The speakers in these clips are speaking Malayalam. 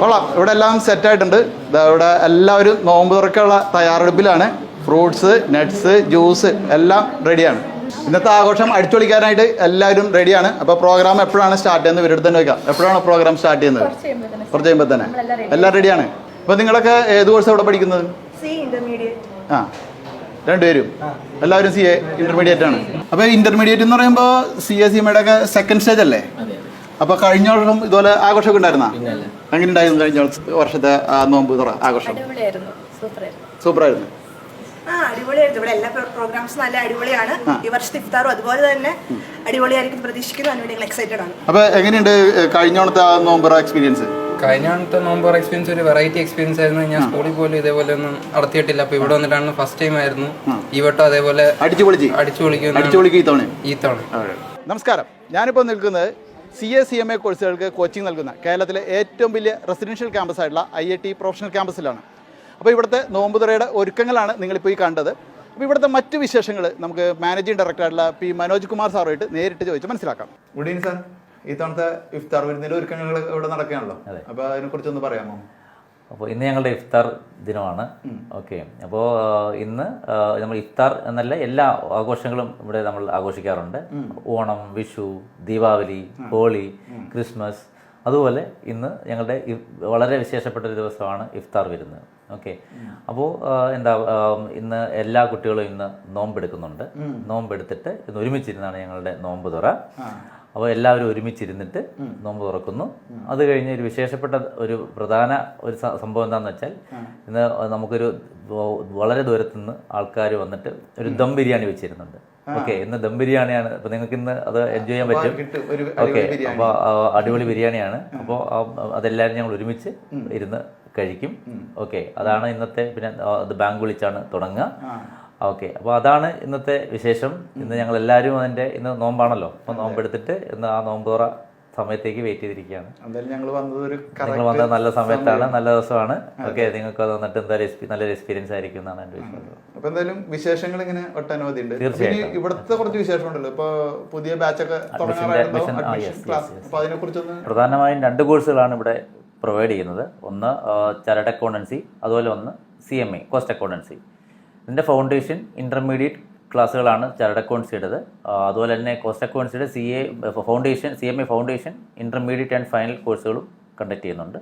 കൊള്ളാം. ഇവിടെ എല്ലാം സെറ്റ് ആയിട്ടുണ്ട്. ദാ ഇവിടെ എല്ലാവരും നോമ്പ് തുറക്കുള്ള തയ്യാറെടുപ്പിലാണ്. ഫ്രൂട്ട്സ് നട്ട്സ് ജ്യൂസ് എല്ലാം റെഡിയാണ് ഇന്നത്തെ ആഘോഷം അടിച്ചുപൊളിക്കാനായിട്ട് എല്ലാവരും റെഡിയാണ് അപ്പോൾ പ്രോഗ്രാം എപ്പോഴാണ് സ്റ്റാർട്ട് ചെയ്യുന്നത്? ഇവരുടെ തന്നെ വെക്കാം എപ്പോഴാണ് പ്രോഗ്രാം സ്റ്റാർട്ട് ചെയ്യുന്നത്? കുറച്ച് കഴിയുമ്പോൾ തന്നെ. എല്ലാം റെഡിയാണ് അപ്പോൾ നിങ്ങളൊക്കെ ഏത് കോഴ്സ് ഇവിടെ പഠിക്കുന്നത്? സി ഇന്റർമീഡിയറ്റ് ആ. രണ്ടുപേരും. എല്ലാവരും സി എ ഇന്റർമീഡിയറ്റ് ആണ്. അപ്പോൾ ഇന്റർമീഡിയറ്റ് എന്ന് പറയുമ്പോൾ സി എ സി എമ്മയുടെ ഒക്കെ സെക്കൻഡ് സ്റ്റേജ് അല്ലേ? അപ്പോൾ കഴിഞ്ഞ വർഷം ഇതുപോലെ ആഘോഷമൊക്കെ ഉണ്ടായിരുന്ന? എങ്ങനെ ഉണ്ടായിരുന്നു കഴിഞ്ഞ വർഷത്തെ ആ നോമ്പ് തുറ ആഘോഷം? അടിപൊളിയായിരുന്നു. സൂപ്പറായിരുന്നു. ആ അടിപൊളിയായിരുന്നു. ഇവിടെ എല്ലാ പ്രോഗ്രാംസും നല്ല അടിപൊളിയാണ്. ഈ വർഷത്തെ ഇഫ്താറും അതുപോലെ തന്നെ അടിപൊളിയായിരിക്കും പ്രതീക്ഷിക്കുന്നു. അതിനുവേണ്ടി ഞങ്ങൾ എക്സൈറ്റഡ് ആണ്. അപ്പോൾ എങ്ങനെയുണ്ട് കഴിഞ്ഞ തവണത്തെ ആ നോമ്പ് തുറ എക്സ്പീരിയൻസ് കഴിഞ്ഞ തവണത്തെ നോമ്പർ എക്സ്പീരിയൻസ് ഒരു വെറൈറ്റി എക്സ്പീരിയൻസ് ആയിരുന്നു. ഞാൻ സ്കൂളിൽ പോലും ഇതേപോലെ ഒന്നും നടത്തിയിട്ടില്ല. അപ്പൊ ഇവിടെ വന്നിട്ടാണ് ഫസ്റ്റ് ടൈം ആയിരുന്നു. ഈ വട്ടം അതേപോലെ അടിച്ചു പൊളിക്ക് ഈ തവണ ഈ തവണ. നമസ്കാരം. ഞാനിപ്പോൾ നിൽക്കുന്നത് C A C M A കോഴ്സുകൾക്ക് കോച്ചിങ് നൽകുന്ന കേരളത്തിലെ ഏറ്റവും വലിയ റെസിഡൻഷ്യൽ ക്യാമ്പസ് ആയിട്ടുള്ള ഐ ഐ ടി പ്രൊഫഷണൽ ക്യാമ്പസിലാണ് അപ്പോൾ ഇവിടുത്തെ നോമ്പുതുറയുടെ ഒരുക്കങ്ങളാണ് നിങ്ങളിപ്പോൾ ഈ കണ്ടത്. അപ്പോൾ ഇവിടുത്തെ മറ്റ് വിശേഷങ്ങൾ നമുക്ക് മാനേജിംഗ് ഡയറക്ടറായിട്ടുള്ള പി മനോജ് കുമാർ സാറുമായിട്ട് നേരിട്ട് ചോദിച്ച് മനസ്സിലാക്കാം. ഗുഡ് ഈവനിങ് സാർ ഈ തവണത്തെ ഇഫ്താർ വിരുന്നിന്റെ ഒരുക്കങ്ങൾ ഇവിടെ നടക്കുകയാണല്ലോ. അപ്പോൾ അതിനെക്കുറിച്ചൊന്ന് പറയാമോ? അപ്പോൾ ഇന്ന് ഞങ്ങളുടെ ഇഫ്താർ ദിനമാണ്. ഓക്കെ. അപ്പോൾ ഇന്ന് നമ്മൾ ഇഫ്താർ എന്നല്ല എല്ലാ ആഘോഷങ്ങളും ഇവിടെ നമ്മൾ ആഘോഷിക്കാറുണ്ട്. ഓണം വിഷു ദീപാവലി ഹോളി ക്രിസ്മസ് അതുപോലെ ഇന്ന് ഞങ്ങളുടെ വളരെ വിശേഷപ്പെട്ട ഒരു ദിവസമാണ് ഇഫ്താർ വരുന്നത്. ഓക്കെ. അപ്പോൾ എന്താ ഇന്ന് എല്ലാ കുട്ടികളും ഇന്ന് നോമ്പെടുക്കുന്നുണ്ട്. നോമ്പെടുത്തിട്ട് ഇന്ന് ഒരുമിച്ചിരുന്നാണ് ഞങ്ങളുടെ നോമ്പ് തുറ. അപ്പോൾ എല്ലാവരും ഒരുമിച്ചിരുന്നിട്ട് നോമ്പ് തുറക്കുന്നു. അത് കഴിഞ്ഞ് ഒരു വിശേഷപ്പെട്ട ഒരു പ്രധാന ഒരു സംഭവം എന്താണെന്ന് വെച്ചാൽ ഇന്ന് നമുക്കൊരു വളരെ ദൂരത്തു നിന്ന് ആൾക്കാർ വന്നിട്ട് ഒരു ദം ബിരിയാണി വെച്ചിരുന്നുണ്ട്. ഓക്കെ ഇന്ന് ദം ബിരിയാണിയാണ്. അപ്പോൾ നിങ്ങൾക്ക് ഇന്ന് അത് എൻജോയ് ചെയ്യാൻ പറ്റും. ഓക്കെ അപ്പോൾ അടിപൊളി ബിരിയാണിയാണ്. അപ്പോൾ അതെല്ലാവരും ഞങ്ങൾ ഒരുമിച്ച് ഇരുന്ന് കഴിക്കും. ഓക്കെ അതാണ് ഇന്നത്തെ പിന്നെ അത് ബാങ്ക് വിളിച്ചാണ് തുടങ്ങുക. ഓക്കെ. അപ്പോൾ അതാണ് ഇന്നത്തെ വിശേഷം. ഇന്ന് ഞങ്ങൾ എല്ലാവരും അതിന്റെ ഇന്ന് നോമ്പാണല്ലോ. അപ്പോൾ നോമ്പെടുത്തിട്ട് ഇന്ന് ആ നോമ്പ് തുറ സമയത്തേക്ക് വെയിറ്റ് ചെയ്തിരിക്കുകയാണ്. ഞങ്ങൾ വന്നത് നല്ല സമയത്താണ്. നല്ല ദിവസമാണ്. ഓക്കെ. നിങ്ങൾക്ക് അത് വന്നിട്ട് എന്തായാലും നല്ലൊരു എക്സ്പീരിയൻസ് ആയിരിക്കും എന്നാണ് എന്റെ വിശ്വാസം. അപ്പൊ എന്തായാലും വിശേഷങ്ങൾ ഇങ്ങനെ ഒട്ടനവധി ഉണ്ട്. തീർച്ചയായും ഇവിടുത്തെ കുറച്ച് വിശേഷമുണ്ടല്ലോ ഇപ്പൊ പുതിയ ബാച്ചൊക്കെ പ്രധാനമായും രണ്ട് കോഴ്സുകളാണ് ഇവിടെ പ്രൊവൈഡ് ചെയ്യുന്നത്. ഒന്ന് ചരട് അക്കൗണ്ടൻസി അതുപോലെ ഒന്ന് C M A cost accountancy ഇതിന്റെ ഫൗണ്ടേഷൻ ഇന്റർമീഡിയറ്റ് ക്ലാസ്സുകളാണ് ചരട് അക്കൗണ്ട്സിയുടേത് അതുപോലെ തന്നെ cost അക്കൗണ്ട്സിയുടെ C A foundation C M A foundation intermediate and final കോഴ്സുകളും കണ്ടക്ട് ചെയ്യുന്നുണ്ട്.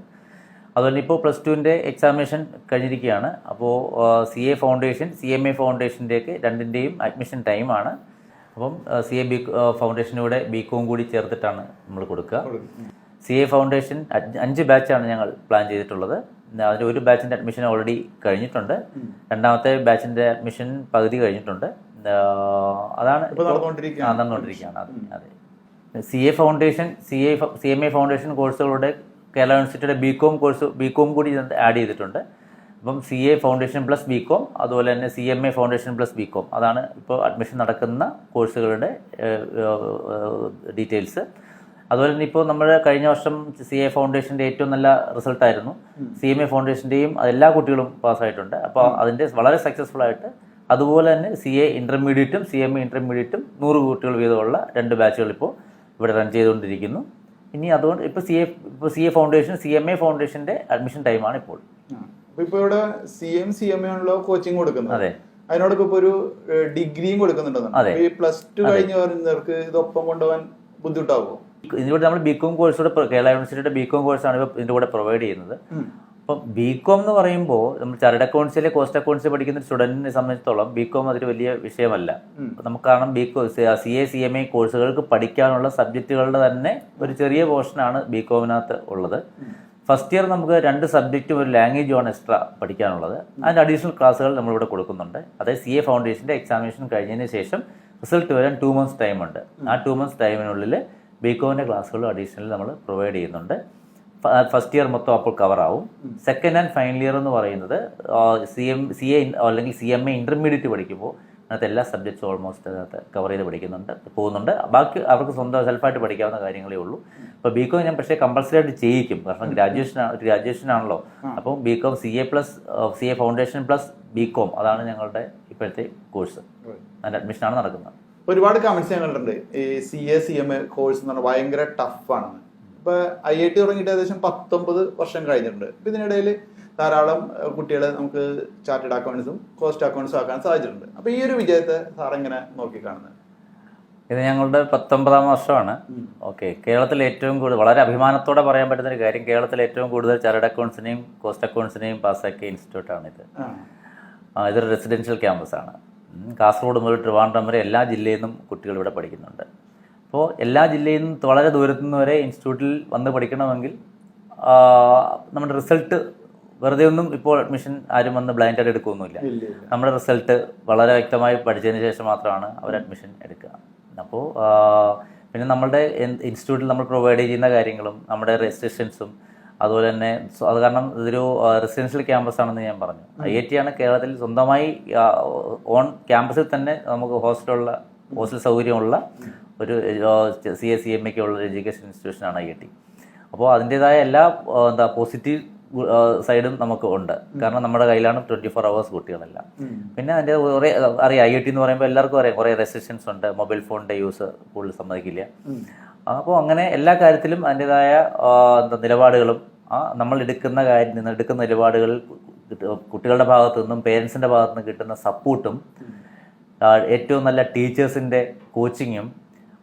അതുപോലെ ഇപ്പോൾ പ്ലസ് ടുവിന്റെ എക്സാമിനേഷൻ കഴിഞ്ഞിരിക്കുകയാണ്. അപ്പോൾ C A foundation C M A ഫൗണ്ടേഷന്റെയൊക്കെ രണ്ടിന്റെയും അഡ്മിഷൻ ടൈമാണ് അപ്പം സി എ ബി ഫൗണ്ടേഷനൂടെ ബി കോം കൂടി ചേർത്തിട്ടാണ് നമ്മൾ കൊടുക്കുക. സി എ ഫൗണ്ടേഷൻ അഞ്ച് ബാച്ചാണ് ഞങ്ങൾ പ്ലാൻ ചെയ്തിട്ടുള്ളത്. അതിൽ ഒരു ബാച്ചിന്റെ അഡ്മിഷൻ ഓൾറെഡി കഴിഞ്ഞിട്ടുണ്ട്. രണ്ടാമത്തെ ബാച്ചിന്റെ അഡ്മിഷൻ പകുതി കഴിഞ്ഞിട്ടുണ്ട്. അതാണ് നടന്നുകൊണ്ടിരിക്കുകയാണ്. ആ, നടന്നുകൊണ്ടിരിക്കുകയാണ്. അതെ അതെ. C A foundation C A C M A foundation കോഴ്സുകളുടെ കേരള യൂണിവേഴ്സിറ്റിയുടെ B com course B com കൂടി ആഡ് ചെയ്തിട്ടുണ്ട്. അപ്പം C A foundation plus B com അതുപോലെ തന്നെ C M A foundation plus B com. അതാണ് ഇപ്പോൾ അഡ്മിഷൻ നടക്കുന്ന കോഴ്സുകളുടെ ഡീറ്റെയിൽസ്. അതുപോലെ തന്നെ ഇപ്പോൾ നമ്മൾ കഴിഞ്ഞ വർഷം സി എ ഫൗണ്ടേഷന്റെ ഏറ്റവും നല്ല റിസൾട്ടായിരുന്നു സി എം എ ഫൗണ്ടേഷന്റെയും എല്ലാ കുട്ടികളും പാസ്സായിട്ടുണ്ട്. അപ്പോൾ അതിന്റെ വളരെ സക്സസ്ഫുൾ ആയിട്ട് അതുപോലെ തന്നെ സി എ ഇന്റർമീഡിയറ്റും സി എം എ ഇന്റർമീഡിയറ്റും നൂറ് കുട്ടികൾ വീതമുള്ള രണ്ട് ബാച്ചുകൾ ഇപ്പോൾ ഇവിടെ റൺ ചെയ്തുകൊണ്ടിരിക്കുന്നു. ഇനി അതുകൊണ്ട് ഇപ്പോൾ സി എ ഇപ്പോൾ C A foundation C M A ഫൗണ്ടേഷന്റെ അഡ്മിഷൻ ടൈമാണ് ഇപ്പോൾ. ഇപ്പോൾ ഇപ്പൊ ഇവിടെ C M C M A ആണല്ലോ കോച്ചിങ് കൊടുക്കുന്നത്. അതെ. അതിനോടൊപ്പം ഇപ്പോൾ ഒരു ഡിഗ്രിയും കൊടുക്കുന്നുണ്ടെന്നാണ്. അതെ. ഈ പ്ലസ് ടു കഴിഞ്ഞവർക്ക് ഇതൊപ്പം കൊണ്ടുപോകാൻ ബുദ്ധിമുട്ടാവോ ഇതിലൂടെ നമ്മൾ ബി കോം കോഴ്സൂടെ കേരള യൂണിവേഴ്സിറ്റിയുടെ ബി കോം കോഴ്സാണ് ഇപ്പോൾ ഇതിന്റെ കൂടെ പ്രൊവൈഡ് ചെയ്യുന്നത്. അപ്പം ബി കോം എന്ന് പറയുമ്പോൾ നമ്മൾ ചരട് അക്കൗണ്ട്സിലെ കോസ്റ്റ് അക്കൗണ്ട്സ് പഠിക്കുന്ന സ്റ്റുഡന്റിനെ സംബന്ധിച്ചിടത്തോളം ബി കോം അതൊരു വലിയ വിഷയമല്ല. നമുക്ക് കാരണം B com C A C M A കോഴ്സുകൾക്ക് പഠിക്കാനുള്ള സബ്ജക്റ്റുകളുടെ തന്നെ ഒരു ചെറിയ പോർഷനാണ് ബി കോമിനകത്ത് ഉള്ളത്. ഫസ്റ്റ് ഇയർ നമുക്ക് രണ്ട് സബ്ജക്റ്റും ഒരു ലാംഗ്വേജുമാണ് എക്സ്ട്രാ പഠിക്കാനുള്ളത്. അതിന്റെ അഡീഷണൽ ക്ലാസ്സുകൾ നമ്മളിവിടെ കൊടുക്കുന്നുണ്ട്. അതായത് സി എ ഫൗണ്ടേഷന്റെ എക്സാമിനേഷൻ കഴിഞ്ഞതിന് ശേഷം റിസൾട്ട് വരാൻ ടു മന്ത്സ് ടൈമുണ്ട് ആ ടു മന്ത്സ് ടൈമിനുള്ളിൽ ബി ക്ലാസ്സുകളും അഡീഷണൽ നമ്മൾ പ്രൊവൈഡ് ചെയ്യുന്നുണ്ട്. ഫസ്റ്റ് ഇയർ മൊത്തം അപ്പോൾ കവർ ആവും. സെക്കൻഡ് ആൻഡ് ഫൈനൽ ഇയർ എന്ന് പറയുന്നത് സി എം സി എ അല്ലെങ്കിൽ സി എം എ ഇന്റർമീഡിയറ്റ് പഠിക്കുമ്പോൾ അതിനകത്ത് എല്ലാ സബ്ജക്ട്സും ഓൾമോസ്റ്റ് അതിനകത്ത് കവർ ചെയ്ത് പഠിക്കുന്നുണ്ട് പോകുന്നുണ്ട്. ബാക്കി അവർക്ക് സ്വന്തം സെൽഫായിട്ട് പഠിക്കാവുന്ന കാര്യങ്ങളേ ഉള്ളൂ. അപ്പോൾ ബി കോം ഞാൻ പക്ഷേ കമ്പൾസറി ആയിട്ട് ചെയ്യിക്കും. കാരണം ഗ്രാജുവേഷൻ ഗ്രാജുവേഷൻ ആണല്ലോ. അപ്പോൾ B com C A plus C A foundation plus B com അതാണ് ഞങ്ങളുടെ ഇപ്പോഴത്തെ കോഴ്സ് അതിന്റെ അഡ്മിഷനാണ് നടക്കുന്നത്. ഒരുപാട് കമന്റ്സ് ഞാൻ കണ്ടിട്ടുണ്ട്. ഈ C A C M A course എന്ന് പറഞ്ഞാൽ ഭയങ്കര ടഫ് ആണെന്ന്. ഇപ്പൊ ഐ ഐ ടി തുടങ്ങിയിട്ട് ഏകദേശം പത്തൊമ്പത് വർഷം കഴിഞ്ഞിട്ടുണ്ട്. ഇപ്പൊ ഇതിനിടയിൽ ധാരാളം കുട്ടികളെ നമുക്ക് ചാർട്ടേഡ് അക്കൗണ്ട്സും കോസ്റ്റ് അക്കൗണ്ട്സും ആക്കാൻ സാധിച്ചിട്ടുണ്ട്. അപ്പൊ ഈ ഒരു വിജയത്തെ സാർ എങ്ങനെ നോക്കി കാണുന്നത് ഇത് ഞങ്ങളുടെ പത്തൊമ്പതാം വർഷമാണ്. ഓക്കെ കേരളത്തിൽ ഏറ്റവും കൂടുതൽ വളരെ അഭിമാനത്തോടെ പറയാൻ പറ്റുന്ന ഒരു കാര്യം കേരളത്തിൽ ഏറ്റവും കൂടുതൽ ചാർട്ടേഡ് അക്കൗണ്ട്സിനെയും കോസ്റ്റ് അക്കൗണ്ട്സിനെയും പാസ്സാക്കിയ ഇൻസ്റ്റിറ്റ്യൂട്ടാണ് ഇത് ഇതൊരു റെസിഡൻഷ്യൽ ക്യാമ്പസാണ് കാസർഗോഡ് മുതൽ ട്രിവാൻഡ്രം വരെ എല്ലാ ജില്ലയിൽ നിന്നും കുട്ടികൾ ഇവിടെ പഠിക്കുന്നുണ്ട്. അപ്പോൾ എല്ലാ ജില്ലയിൽ നിന്നും വളരെ ദൂരത്തു നിന്ന് വരെ ഇൻസ്റ്റിറ്റ്യൂട്ടിൽ വന്ന് പഠിക്കണമെങ്കിൽ നമ്മുടെ റിസൾട്ട് വെറുതെ ഒന്നും ഇപ്പോൾ അഡ്മിഷൻ ആരും വന്ന് ബ്ലൈൻഡായിട്ട് എടുക്കുകയൊന്നുമില്ല നമ്മുടെ റിസൾട്ട് വളരെ വ്യക്തമായി പഠിച്ചതിന് ശേഷം മാത്രമാണ് അവർ അഡ്മിഷൻ എടുക്കുക. അപ്പോൾ പിന്നെ നമ്മളുടെ ഇൻസ്റ്റിറ്റ്യൂട്ടിൽ നമ്മൾ പ്രൊവൈഡ് ചെയ്യുന്ന കാര്യങ്ങളും നമ്മുടെ രജിസ്ട്രേഷൻസും അതുപോലെ തന്നെ അത് കാരണം ഇതൊരു റെസിഡൻഷ്യൽ ക്യാമ്പസ് ആണെന്ന് ഞാൻ പറഞ്ഞു. ഐ ഐ ടി ആണ് കേരളത്തിൽ സ്വന്തമായി ഓൺ ക്യാമ്പസിൽ തന്നെ നമുക്ക് ഹോസ്റ്റലുള്ള ഹോസ്റ്റൽ സൗകര്യമുള്ള ഒരു സി എസ് സി എം ഒക്കെ ഉള്ള എഡ്യൂക്കേഷൻ ഇൻസ്റ്റിറ്റ്യൂഷനാണ് ഐ ഐ ടി. അപ്പോൾ അതിന്റെതായ എല്ലാ എന്താ പോസിറ്റീവ് സൈഡും നമുക്ക് ഉണ്ട്. കാരണം നമ്മുടെ കയ്യിലാണ് ട്വന്റി ഫോർ അവേഴ്സ് കുട്ടികളെല്ലാം പിന്നെ അതിന്റെ കുറേ അറിയാം ഐ ഐ ടി എന്ന് പറയുമ്പോൾ എല്ലാവർക്കും അറിയാം കുറേ റെസ്ട്രിക്ഷൻസ് ഉണ്ട്. മൊബൈൽ ഫോണിന്റെ യൂസ് കൂടുതൽ സമ്മതിക്കില്ല. അപ്പോൾ അങ്ങനെ എല്ലാ കാര്യത്തിലും അതിന്റെതായ നിലപാടുകളും നമ്മൾ എടുക്കുന്ന കാര്യം നിന്ന് എടുക്കുന്ന നിലപാടുകൾ കുട്ടികളുടെ ഭാഗത്തു നിന്നും പേരൻസിന്റെ ഭാഗത്തു നിന്നും കിട്ടുന്ന സപ്പോർട്ടും ഏറ്റവും നല്ല ടീച്ചേഴ്സിന്റെ കോച്ചിങ്ങും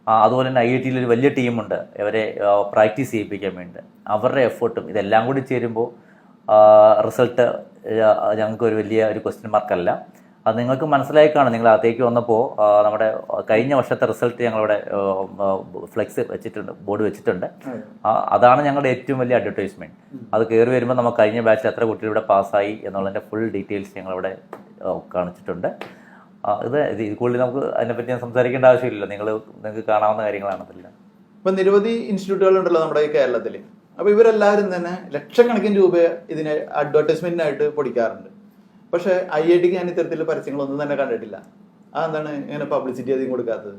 അതുപോലെ തന്നെ ഐ ഐ ടിയിൽ ഒരു വലിയ ടീമുണ്ട് ഇവരെ പ്രാക്ടീസ് ചെയ്യിപ്പിക്കാൻ വേണ്ടി അവരുടെ എഫേർട്ടും ഇതെല്ലാം കൂടി ചേരുമ്പോൾ റിസൾട്ട് ഞങ്ങൾക്ക് ഒരു വലിയ ഒരു ക്വസ്റ്റ്യൻ മാർക്കല്ല അത് നിങ്ങൾക്ക് മനസ്സിലായി കാണും നിങ്ങൾ അകത്തേക്ക് വന്നപ്പോൾ നമ്മുടെ കഴിഞ്ഞ വർഷത്തെ റിസൾട്ട് ഞങ്ങളിവിടെ ഫ്ലെക്സ് വെച്ചിട്ടുണ്ട് ബോർഡ് വെച്ചിട്ടുണ്ട്. അതാണ് ഞങ്ങളുടെ ഏറ്റവും വലിയ അഡ്വർടൈസ്മെന്റ്. അത് കയറി വരുമ്പോൾ നമുക്ക് കഴിഞ്ഞ ബാച്ചിൽ എത്ര കുട്ടികൾ ഇവിടെ പാസ്സായി എന്നുള്ളതിന്റെ ഫുൾ ഡീറ്റെയിൽസ് ഞങ്ങളിവിടെ കാണിച്ചിട്ടുണ്ട്. ഇത് ഇത് ഇത് കൂടുതൽ നമുക്ക് അതിനെപ്പറ്റി ഞാൻ സംസാരിക്കേണ്ട ആവശ്യമില്ല നിങ്ങൾ നിങ്ങൾക്ക് കാണാവുന്ന കാര്യങ്ങളാണ് അതെല്ലാം ഇപ്പൊ നിരവധി ഇൻസ്റ്റിറ്റ്യൂട്ടുകളുണ്ടല്ലോ നമ്മുടെ ഈ കേരളത്തിൽ അപ്പോൾ ഇവരെല്ലാവരും തന്നെ ലക്ഷക്കണക്കിന് രൂപ ഇതിന് അഡ്വർടൈസ്മെന്റിനായിട്ട് പൊടിക്കാറുണ്ട്. പക്ഷെ ഐ ഐ ടിക്ക് ഞാൻ ഇത്തരത്തിലുള്ള പരസ്യങ്ങളൊന്നും തന്നെ കണ്ടിട്ടില്ല. അതെന്താണ് ഇങ്ങനെ പബ്ലിസിറ്റി അധികം കൊടുക്കാത്തത്?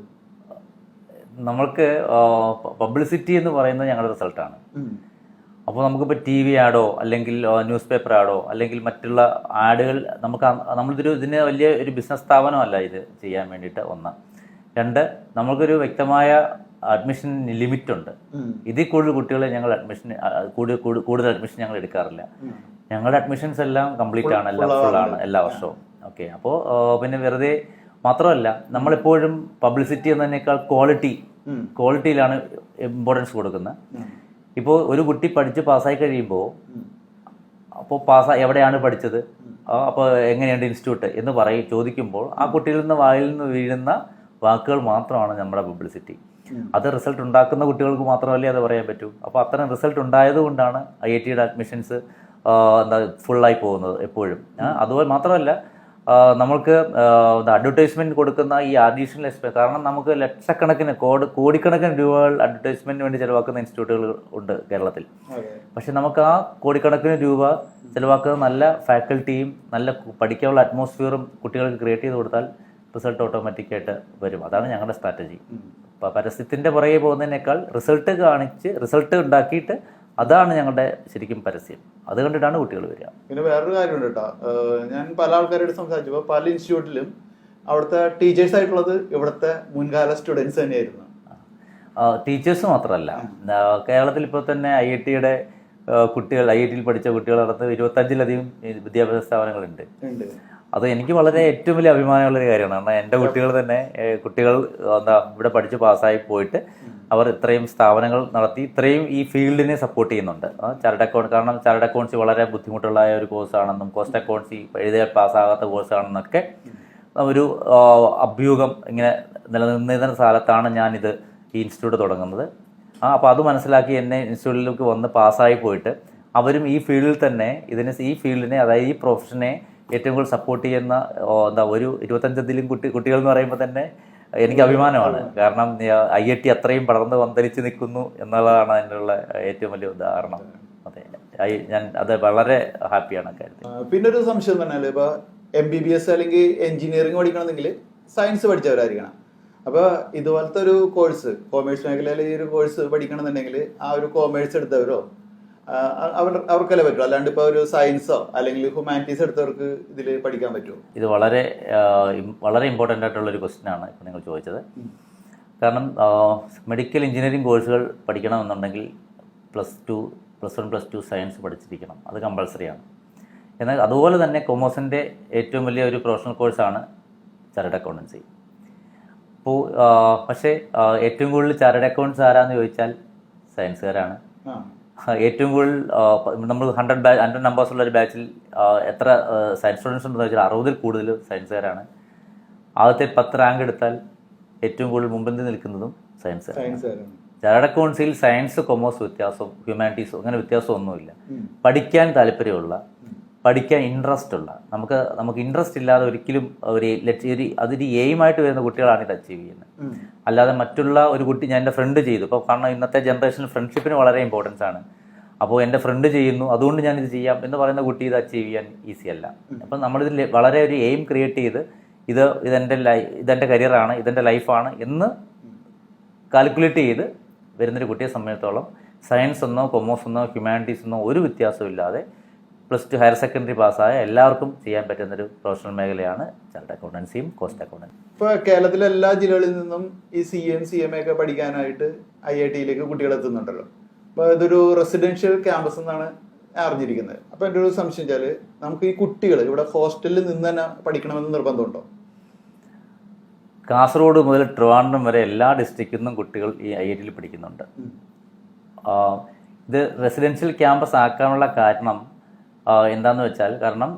നമ്മൾക്ക് പബ്ലിസിറ്റി എന്ന് പറയുന്നത് ഞങ്ങളുടെ റിസൾട്ടാണ് അപ്പോൾ നമുക്കിപ്പോൾ ടി വി ആഡോ അല്ലെങ്കിൽ ന്യൂസ് പേപ്പർ ആഡോ അല്ലെങ്കിൽ മറ്റുള്ള ആഡുകൾ നമുക്ക് നമ്മളിതൊരു ഇതിന് വലിയ ഒരു ബിസിനസ് സ്ഥാപനമല്ല ഇത് ചെയ്യാൻ വേണ്ടിയിട്ട് ഒന്ന് രണ്ട് നമുക്കൊരു വ്യക്തമായ അഡ്മിഷൻ ലിമിറ്റ് ഉണ്ട്. ഇതിൽ കൂടുതൽ കുട്ടികളെ ഞങ്ങൾ അഡ്മിഷൻ കൂടുതൽ അഡ്മിഷൻ ഞങ്ങൾ എടുക്കാറില്ല. ഞങ്ങളുടെ അഡ്മിഷൻസ് എല്ലാം കംപ്ലീറ്റ് ആണ് എല്ലാം ഫുൾ ആണ് എല്ലാ വർഷവും. ഓക്കെ അപ്പോൾ പിന്നെ വെറുതെ മാത്രമല്ല നമ്മളെപ്പോഴും പബ്ലിസിറ്റി എന്നതിനേക്കാൾ ക്വാളിറ്റി ക്വാളിറ്റിയിലാണ് ഇമ്പോർട്ടൻസ് കൊടുക്കുന്നത്. ഇപ്പോൾ ഒരു കുട്ടി പഠിച്ച് പാസ്സായി കഴിയുമ്പോൾ അപ്പോൾ പാസ്സാ എവിടെയാണ് പഠിച്ചത്? അപ്പോൾ എങ്ങനെയുണ്ട് ഇൻസ്റ്റിറ്റ്യൂട്ട് എന്ന് പറയും ചോദിക്കുമ്പോൾ ആ കുട്ടിയിൽ നിന്ന് വായിൽ നിന്ന് വീഴുന്ന വാക്കുകൾ മാത്രമാണ് നമ്മുടെ പബ്ലിസിറ്റി അത് റിസൾട്ട് ഉണ്ടാക്കുന്ന കുട്ടികൾക്ക് മാത്രമല്ലേ അത് പറയാൻ പറ്റൂ. അപ്പോൾ അത്തരം റിസൾട്ട് ഉണ്ടായത് കൊണ്ടാണ് ഐ ഐ ടിയുടെ അഡ്മിഷൻസ് എന്താ ഫുള്ളായി പോകുന്നത് എപ്പോഴും. അതുപോലെ മാത്രമല്ല നമുക്ക് നമ്മൾക്ക് അഡ്വർടൈസ്മെന്റ് കൊടുക്കുന്ന ഈ അഡീഷണൽ എക്സ്പെൻസ് കാരണം നമുക്ക് ലക്ഷക്കണക്കിന് കോടി കോടിക്കണക്കിന് രൂപകൾ അഡ്വർടൈസ്മെന്റിന് വേണ്ടി ചിലവാക്കുന്ന ഇൻസ്റ്റിറ്റ്യൂട്ടുകൾ ഉണ്ട് കേരളത്തിൽ. പക്ഷെ നമുക്ക് ആ കോടിക്കണക്കിന് രൂപ ചിലവാക്കുന്ന നല്ല ഫാക്കൽറ്റിയും നല്ല പഠിക്കാനുള്ള അറ്റ്മോസ്ഫിയറും കുട്ടികൾക്ക് ക്രിയേറ്റ് ചെയ്ത് കൊടുത്താൽ റിസൾട്ട് ഓട്ടോമാറ്റിക്കായിട്ട് വരും. അതാണ് ഞങ്ങളുടെ സ്ട്രാറ്റജി അപ്പോൾ പരസ്യത്തിന്റെ പുറകെ പോകുന്നതിനേക്കാൾ റിസൾട്ട് കാണിച്ച് റിസൾട്ട് ഉണ്ടാക്കിയിട്ട് അതാണ് ഞങ്ങളുടെ ശരിക്കും പരസ്യം. അത് കണ്ടിട്ടാണ് കുട്ടികൾ വരിക. പിന്നെ വേറൊരു കാര്യമുണ്ട് കേട്ടോ. ഞാൻ പല ആൾക്കാരോട് സംസാരിച്ചപ്പോൾ പല ഇൻസ്റ്റിറ്റ്യൂട്ടിലും അവിടുത്തെ ടീച്ചേഴ്സ് ആയിട്ടുള്ളത് ഇവിടുത്തെ മുൻകാല സ്റ്റുഡൻസ് തന്നെയായിരുന്നു. ടീച്ചേഴ്സ് മാത്രമല്ല കേരളത്തിൽ ഇപ്പോൾ തന്നെ ഐ ഐ ടിയുടെ കുട്ടികൾ ഐ ഐ ടിയിൽ പഠിച്ച കുട്ടികൾ നടത്തുന്ന ഇരുപത്തഞ്ചിലധികം വിദ്യാഭ്യാസ സ്ഥാപനങ്ങളുണ്ട്. ഉണ്ട്. അത് എനിക്ക് വളരെ ഏറ്റവും വലിയ അഭിമാനമുള്ളൊരു കാര്യമാണ്. കാരണം എന്റെ കുട്ടികൾ തന്നെ കുട്ടികൾ എന്താ ഇവിടെ പഠിച്ച് പാസ്സായി പോയിട്ട് അവർ ഇത്രയും സ്ഥാപനങ്ങൾ നടത്തി ഇത്രയും ഈ ഫീൽഡിനെ സപ്പോർട്ട് ചെയ്യുന്നുണ്ട്. ചാർട്ട് അക്കൗണ്ട് കാരണം ചാർട്ട് അക്കൗണ്ട്സ് വളരെ ബുദ്ധിമുട്ടുള്ള ഒരു കോഴ്സാണെന്നും കോസ്റ്റ് അക്കൗണ്ട്സ് എഴുതിയാൽ പാസ്സാകാത്ത കോഴ്സാണെന്നൊക്കെ ഒരു അഭ്യൂഹം ഇങ്ങനെ നിലനിന്നിരുന്ന സ്ഥലത്താണ് ഞാനിത് ഈ ഇൻസ്റ്റിറ്റ്യൂട്ട് തുടങ്ങുന്നത്. ആ അപ്പോൾ അത് മനസ്സിലാക്കി എന്നെ ഇൻസ്റ്റിറ്റ്യൂട്ടിലേക്ക് വന്ന് പാസ്സായി പോയിട്ട് അവരും ഈ ഫീൽഡിൽ തന്നെ ഇതിനെ ഈ ഫീൽഡിനെ അതായത് ഈ പ്രൊഫഷനെ ഏറ്റവും കൂടുതൽ സപ്പോർട്ട് ചെയ്യുന്ന എന്താ ഒരു ഇരുപത്തഞ്ചതിലും കുട്ടി കുട്ടികൾ എന്ന് പറയുമ്പോൾ തന്നെ എനിക്ക് അഭിമാനമാണ്. കാരണം ഐ ഐ ടി അത്രയും പടർന്ന് പന്തലിച്ച് നിൽക്കുന്നു എന്നുള്ളതാണ് അതിനുള്ള ഏറ്റവും വലിയ ഉദാഹരണം. അതെ ഞാൻ അത് വളരെ ഹാപ്പിയാണ് കാര്യത്തിൽ. പിന്നെ ഒരു സംശയം പറഞ്ഞാൽ ഇപ്പൊ എം ബി ബി എസ് അല്ലെങ്കിൽ എഞ്ചിനീയറിംഗ് പഠിക്കണമെങ്കിൽ സയൻസ് പഠിച്ചവരായിരിക്കണം. അപ്പോൾ ഇതുപോലത്തെ ഒരു കോഴ്സ് കോമേഴ്സ് മേഖലയിൽ ഈ ഒരു കോഴ്സ് പഠിക്കണമെന്നുണ്ടെങ്കിൽ ആ ഒരു കോമേഴ്സ് എടുത്തവരോ അവർ അവർക്കല്ലേ പറ്റുമോ അല്ലാണ്ട് ഇപ്പൊ ഒരു സയൻസോ അല്ലെങ്കിൽ ഹ്യൂമാനിറ്റീസ് എടുത്തവർക്ക് ഇതിൽ പഠിക്കാൻ പറ്റുമോ ഇത് വളരെ വളരെ ഇമ്പോർട്ടന്റ് ആയിട്ടുള്ള ഒരു ക്വസ്റ്റ്യൻ ആണ് ഇപ്പോൾ നിങ്ങൾ ചോദിച്ചത്. കാരണം മെഡിക്കൽ എഞ്ചിനീയറിംഗ് കോഴ്സുകൾ പഠിക്കണമെന്നുണ്ടെങ്കിൽ plus two plus one plus two science പഠിച്ചിരിക്കണം. അത് കമ്പൾസറിയാണ് എന്നാൽ അതുപോലെ തന്നെ കൊമേഴ്സിന്റെ ഏറ്റവും വലിയ ഒരു പ്രൊഫഷണൽ കോഴ്സാണ് ചാർട്ടേഡ് അക്കൗണ്ടൻസി അപ്പോൾ പക്ഷേ ഏറ്റവും കൂടുതൽ ചാർട്ടേഡ് അക്കൗണ്ട്സ് ആരാന്ന് ചോദിച്ചാൽ സയൻസുകാരാണ് ഏറ്റവും കൂടുതൽ നമ്മൾ ഹൺഡ്രഡ് ബാ ഹൺഡ്രഡ് നമ്പേഴ്സ് ഉള്ള ഒരു ബാച്ചിൽ എത്ര സയൻസ് സ്റ്റുഡൻസ് ഉണ്ടെന്ന് വെച്ചാൽ അറുപതിൽ കൂടുതൽ സയൻസുകാരാണ് ആദ്യത്തെ പത്ത് റാങ്ക് എടുത്താൽ ഏറ്റവും കൂടുതൽ മുമ്പിൽ നിൽക്കുന്നതും സയൻസ് സയൻസുകാരാണ് കൗൺസിൽ സയൻസ് കൊമേഴ്സ് വ്യത്യാസവും ഹ്യൂമാനിറ്റീസും അങ്ങനെ വ്യത്യാസമൊന്നുമില്ല. പഠിക്കാൻ താല്പര്യമുള്ള പഠിക്കാൻ ഇൻട്രസ്റ്റ് ഉള്ള. നമുക്ക് നമുക്ക് ഇൻട്രസ്റ്റ് ഇല്ലാതെ ഒരിക്കലും ഒരു ലക്ഷ്യ- ഒരു അതൊരു എയിമായിട്ട് വരുന്ന കുട്ടികളാണ് ഇത് അച്ചീവ് ചെയ്യുന്നത് അല്ലാതെ മറ്റുള്ള ഒരു കുട്ടി ഞാൻ എന്റെ ഫ്രണ്ട് ചെയ്തു. ഇപ്പോൾ കാരണം ഇന്നത്തെ ജനറേഷനിൽ ഫ്രണ്ട്ഷിപ്പിന് വളരെ ഇമ്പോർട്ടൻസ് ആണ്. അപ്പോൾ എന്റെ ഫ്രണ്ട് ചെയ്യുന്നു. അതുകൊണ്ട് ഞാനിത് ചെയ്യാം എന്ന് പറയുന്ന കുട്ടി ഇത് അച്ചീവ് ചെയ്യാൻ ഈസി അല്ല. അപ്പം നമ്മളിതിൽ വളരെ ഒരു എയിം ക്രിയേറ്റ് ചെയ്ത് ഇത് ഇതെന്റെ ലൈ ഇതെന്റെ കരിയറാണ് ഇതെന്റെ ലൈഫാണ് എന്ന് കാൽക്കുലേറ്റ് ചെയ്ത് വരുന്നൊരു കുട്ടിയെ സംബന്ധിച്ചിടത്തോളം സയൻസ് എന്നോ കൊമേഴ്സ് എന്നോ ഹ്യൂമാനിറ്റീസ് എന്നോ ഒരു വ്യത്യാസവും ഇല്ലാതെ പ്ലസ് ടു ഹയർ സെക്കൻഡറി പാസ്സായ എല്ലാവർക്കും ചെയ്യാൻ പറ്റുന്നൊരു പ്രൊഫഷണൽ മേഖലയാണ് ചാർട്ട് അക്കൗണ്ടൻസിയും കോസ്റ്റ് അക്കൗണ്ടൻസി ഇപ്പോൾ കേരളത്തിലെ എല്ലാ ജില്ലകളിൽ നിന്നും ഈ C M C M A ഒക്കെ പഠിക്കാനായിട്ട് ഐ ഐ ടിയിലേക്ക് കുട്ടികൾ എത്തുന്നുണ്ടല്ലോ. അപ്പോൾ ഇതൊരു റെസിഡൻഷ്യൽ ക്യാമ്പസ് എന്നാണ് അറിഞ്ഞിരിക്കുന്നത്. അപ്പോൾ എന്റെ ഒരു സംശയം വെച്ചാൽ നമുക്ക് ഈ കുട്ടികൾ ഇവിടെ ഹോസ്റ്റലിൽ നിന്ന് തന്നെ പഠിക്കണമെന്ന് നിർബന്ധമുണ്ടോ? കാസർഗോഡ് മുതൽ ട്രിവാൻഡ്രം വരെ എല്ലാ ഡിസ്ട്രിക്റ്റിൽ നിന്നും കുട്ടികൾ ഈ ഐ ഐ ടിയിൽ പഠിക്കുന്നുണ്ട്. ഇത് റെസിഡൻഷ്യൽ ക്യാമ്പസ് ആക്കാനുള്ള കാരണം ആ, എന്താന്ന് വെച്ചാൽ കാരണം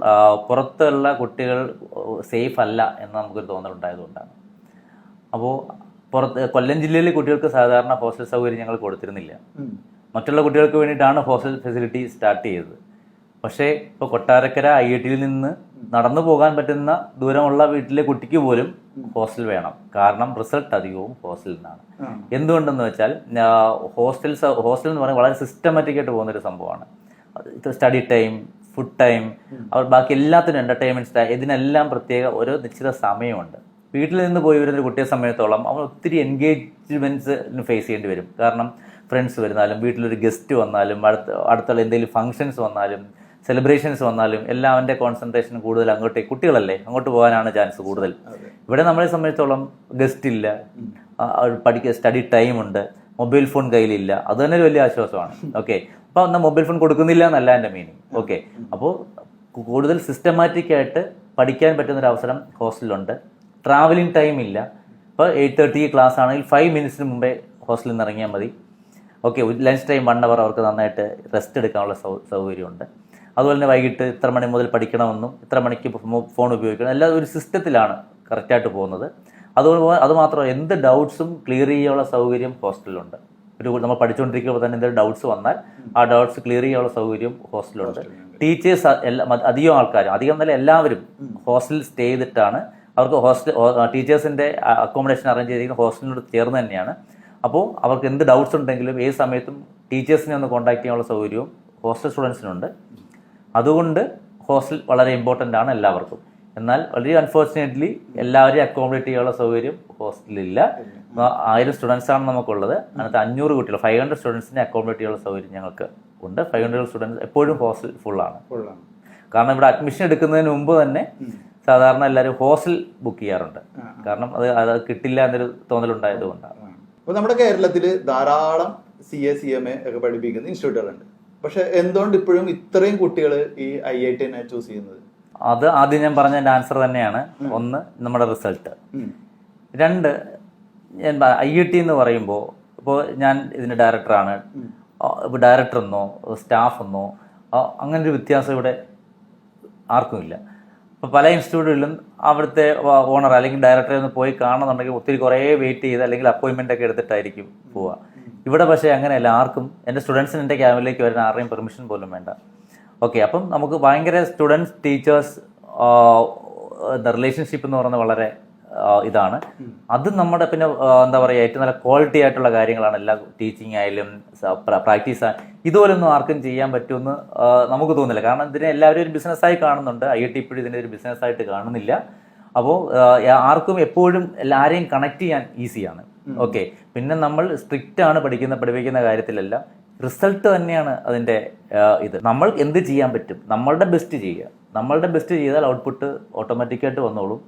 പുറത്തുള്ള കുട്ടികൾ സേഫ് അല്ല എന്ന് നമുക്കൊരു തോന്നലുണ്ടായതുകൊണ്ടാണ്. അപ്പോൾ പുറത്ത് കൊല്ലം ജില്ലയിലെ കുട്ടികൾക്ക് സാധാരണ ഹോസ്റ്റൽ സൗകര്യം ഞങ്ങൾ കൊടുത്തിരുന്നില്ല മറ്റുള്ള കുട്ടികൾക്ക് വേണ്ടിയിട്ടാണ് ഹോസ്റ്റൽ ഫെസിലിറ്റി സ്റ്റാർട്ട് ചെയ്തത്. പക്ഷേ ഇപ്പോൾ കൊട്ടാരക്കര ഐ ഐ ടിയിൽ നിന്ന് നടന്നു പോകാൻ പറ്റുന്ന ദൂരമുള്ള വീട്ടിലെ കുട്ടിക്ക് പോലും ഹോസ്റ്റൽ വേണം. കാരണം റിസൾട്ട് അധികവും ഹോസ്റ്റലിൽ നിന്നാണ്. എന്തുകൊണ്ടെന്ന് വെച്ചാൽ ഹോസ്റ്റൽ ഹോസ്റ്റൽ എന്ന് പറയുന്നത് വളരെ സിസ്റ്റമാറ്റിക് ആയിട്ട് പോകുന്ന ഒരു സംഭവമാണ് സ്റ്റഡി ടൈം ഫുഡ് ടൈം അവർ ബാക്കി എല്ലാത്തിനും എന്റർടൈൻമെന്റ്സ് ഇതിനെല്ലാം പ്രത്യേക ഒരു നിശ്ചിത സമയമുണ്ട്. വീട്ടിൽ നിന്ന് പോയി വരുന്ന ഒരു കുട്ടിയെ സമയത്തോളം അവൻ ഒത്തിരി എൻഗേജ്മെന്റ്സ് ഫേസ് ചെയ്യേണ്ടി വരും. കാരണം ഫ്രണ്ട്സ് വരുന്നാലും വീട്ടിലൊരു ഗസ്റ്റ് വന്നാലും അടുത്ത അടുത്തുള്ള എന്തെങ്കിലും ഫങ്ഷൻസ് വന്നാലും സെലിബ്രേഷൻസ് വന്നാലും എല്ലാം അവന്റെ കോൺസെൻട്രേഷൻ കൂടുതൽ അങ്ങോട്ടേക്ക് കുട്ടികളല്ലേ അങ്ങോട്ട് പോകാനാണ് ചാൻസ് കൂടുതൽ. ഇവിടെ നമ്മളെ സംബന്ധിച്ചോളം ഗസ്റ്റ് ഇല്ല. പഠിക്ക സ്റ്റഡി ടൈം ഉണ്ട്. മൊബൈൽ ഫോൺ കയ്യിലില്ല. അത് തന്നെ ഒരു വലിയ ആശ്വാസമാണ്. ഓക്കെ അപ്പോൾ എന്നാൽ മൊബൈൽ ഫോൺ കൊടുക്കുന്നില്ല എന്നല്ല എന്റെ മീനിങ് ഓക്കെ അപ്പോൾ കൂടുതൽ സിസ്റ്റമാറ്റിക് ആയിട്ട് പഠിക്കാൻ പറ്റുന്ന ഒരു അവസരം ഹോസ്റ്റലിലുണ്ട്. ട്രാവലിംഗ് ടൈം ഇല്ല. ഇപ്പോൾ എയ്റ്റ് തേർട്ടി ക്ലാസ് ആണെങ്കിൽ ഫൈവ് മിനിറ്റ്സിന് മുമ്പേ ഹോസ്റ്റലിൽ നിന്ന് ഇറങ്ങിയാൽ മതി. Okay lunch time one hour അവർക്ക് നന്നായിട്ട് റെസ്റ്റ് എടുക്കാനുള്ള സൗകര്യമുണ്ട്. അതുപോലെ തന്നെ വൈകിട്ട് ഇത്ര മണി മുതൽ പഠിക്കണമെന്നും ഇത്ര മണിക്ക് ഫോൺ ഉപയോഗിക്കണം. എല്ലാം ഒരു സിസ്റ്റത്തിലാണ് കറക്റ്റായിട്ട് പോകുന്നത്. അതുപോലെ അത് മാത്രമല്ല എന്ത് ഡൗട്ട്സും ക്ലിയർ ചെയ്യാനുള്ള സൗകര്യം ഹോസ്റ്റലിലുണ്ട് ഒരു നമ്മൾ പഠിച്ചുകൊണ്ടിരിക്കുമ്പോൾ തന്നെ എന്തെങ്കിലും ഡൗട്ട്സ് വന്നാൽ ആ ഡൗട്ട്സ് ക്ലിയർ ചെയ്യാനുള്ള സൗകര്യം ഹോസ്റ്റലുണ്ട് ടീച്ചേഴ്സ് എല്ലാ അധികം ആൾക്കാരും അധികം നല്ല എല്ലാവരും ഹോസ്റ്റലിൽ സ്റ്റേ ചെയ്തിട്ടാണ്. അവർക്ക് ഹോസ്റ്റൽ ടീച്ചേഴ്സിന്റെ അക്കോമഡേഷൻ അറേഞ്ച് ചെയ്തിരിക്കുന്ന ഹോസ്റ്റലിനോട് ചേർന്ന് തന്നെയാണ്. അപ്പോൾ അവർക്ക് എന്ത് ഡൗട്ട്സ് ഉണ്ടെങ്കിലും ഏത് സമയത്തും ടീച്ചേഴ്സിനെ ഒന്ന് കോൺടാക്ട് ചെയ്യാനുള്ള സൗകര്യവും ഹോസ്റ്റൽ സ്റ്റുഡൻസിനുണ്ട് അതുകൊണ്ട് ഹോസ്റ്റൽ വളരെ ഇമ്പോർട്ടന്റ് ആണ് എല്ലാവർക്കും. എന്നാൽ വളരെ അൺഫോർച്ചുനേറ്റ്ലി എല്ലാവരെയും അക്കോമഡേറ്റ് ചെയ്യാനുള്ള സൗകര്യം ഹോസ്റ്റലില്ല ആയിരം സ്റ്റുഡൻസ് ആണ് നമുക്കുള്ളത്. അതിനകത്ത് അഞ്ഞൂറ് കുട്ടികൾ ഫൈവ് ഹൺഡ്രഡ് സ്റ്റുഡൻസിനെ അക്കോമഡേറ്റ് ചെയ്യാനുള്ള സൗകര്യം ഞങ്ങൾക്ക് ഉണ്ട്. ഫൈവ് ഹൺഡ്രഡ് സ്റ്റുഡൻസ് എപ്പോഴും ഹോസ്റ്റൽ ഫുള്ളാണ് ആണ്. കാരണം ഇവിടെ അഡ്മിഷൻ എടുക്കുന്നതിന് മുമ്പ് തന്നെ സാധാരണ എല്ലാവരും ഹോസ്റ്റൽ ബുക്ക് ചെയ്യാറുണ്ട്. കാരണം അത് അത് കിട്ടില്ല എന്നൊരു തോന്നലുണ്ടായത് കൊണ്ടാണ്. നമ്മുടെ കേരളത്തിൽ ധാരാളം C A C M A ഒക്കെ പഠിപ്പിക്കുന്ന ഇൻസ്റ്റിറ്റ്യൂട്ടുകളുണ്ട് പക്ഷെ എന്തുകൊണ്ട് ഇപ്പോഴും ഇത്രയും കുട്ടികൾ ഈ ഐ ഐ ടി ചൂസ് ചെയ്യുന്നത്? അത് ആദ്യം ഞാൻ പറഞ്ഞ ആൻസർ തന്നെയാണ്. ഒന്ന് നമ്മുടെ റിസൾട്ട് രണ്ട് ഞാൻ ഐ ഇ ടി എന്ന് പറയുമ്പോൾ ഇപ്പോൾ ഞാൻ ഇതിന്റെ ഡയറക്ടറാണ് ഇപ്പോൾ ഡയറക്ടർ എന്നോ സ്റ്റാഫ് എന്നോ ഒരു വ്യത്യാസം ഇവിടെ ആർക്കുമില്ല ഇപ്പോൾ പല ഇൻസ്റ്റിറ്റ്യൂട്ടുകളിലും അവിടുത്തെ ഓണർ അല്ലെങ്കിൽ ഡയറക്ടറെ ഒന്ന് പോയി കാണുന്നുണ്ടെങ്കിൽ ഒത്തിരി കുറേ വെയിറ്റ് ചെയ്ത് അല്ലെങ്കിൽ അപ്പോയിൻമെന്റ് ഒക്കെ എടുത്തിട്ടായിരിക്കും പോവുക. ഇവിടെ പക്ഷേ അങ്ങനെയല്ല. ആർക്കും എന്റെ സ്റ്റുഡൻസിന് എന്റെ ക്യാമ്പിലേക്ക് വരാൻ ആരുടെയും പെർമിഷൻ പോലും വേണ്ട. ഓക്കെ അപ്പം നമുക്ക് ഭയങ്കര സ്റ്റുഡൻസ് ടീച്ചേഴ്സ് റിലേഷൻഷിപ്പ് എന്ന് പറയുന്നത് വളരെ ഇതാണ്. അത് നമ്മുടെ പിന്നെ എന്താ പറയുക ഏറ്റവും നല്ല ക്വാളിറ്റി ആയിട്ടുള്ള കാര്യങ്ങളാണ്. എല്ലാ ടീച്ചിങ് ആയാലും പ്രാക്ടീസ് ഇതുപോലൊന്നും ആർക്കും ചെയ്യാൻ പറ്റുമെന്ന് നമുക്ക് തോന്നില്ല കാരണം ഇതിനെ എല്ലാവരും ഒരു ബിസിനസ്സായി കാണുന്നുണ്ട്. ഐ ഐ ടി ഇപ്പോഴും ഇതിനെ ഒരു ബിസിനസ്സായിട്ട് കാണുന്നില്ല. അപ്പോൾ ആർക്കും എപ്പോഴും എല്ലാവരെയും കണക്ട് ചെയ്യാൻ ഈസിയാണ് ഓക്കെ പിന്നെ നമ്മൾ സ്ട്രിക്റ്റ് ആണ് പഠിക്കുന്ന പഠിപ്പിക്കുന്ന കാര്യത്തിലെല്ലാം റിസൾട്ട് തന്നെയാണ് അതിന്റെ ഇത്. നമ്മൾ എന്ത് ചെയ്യാൻ പറ്റും? നമ്മളുടെ ബെസ്റ്റ് ചെയ്യുക. നമ്മളുടെ ബെസ്റ്റ് ചെയ്താൽ ഔട്ട്പുട്ട് ഓട്ടോമാറ്റിക്കായിട്ട് വന്നോളും.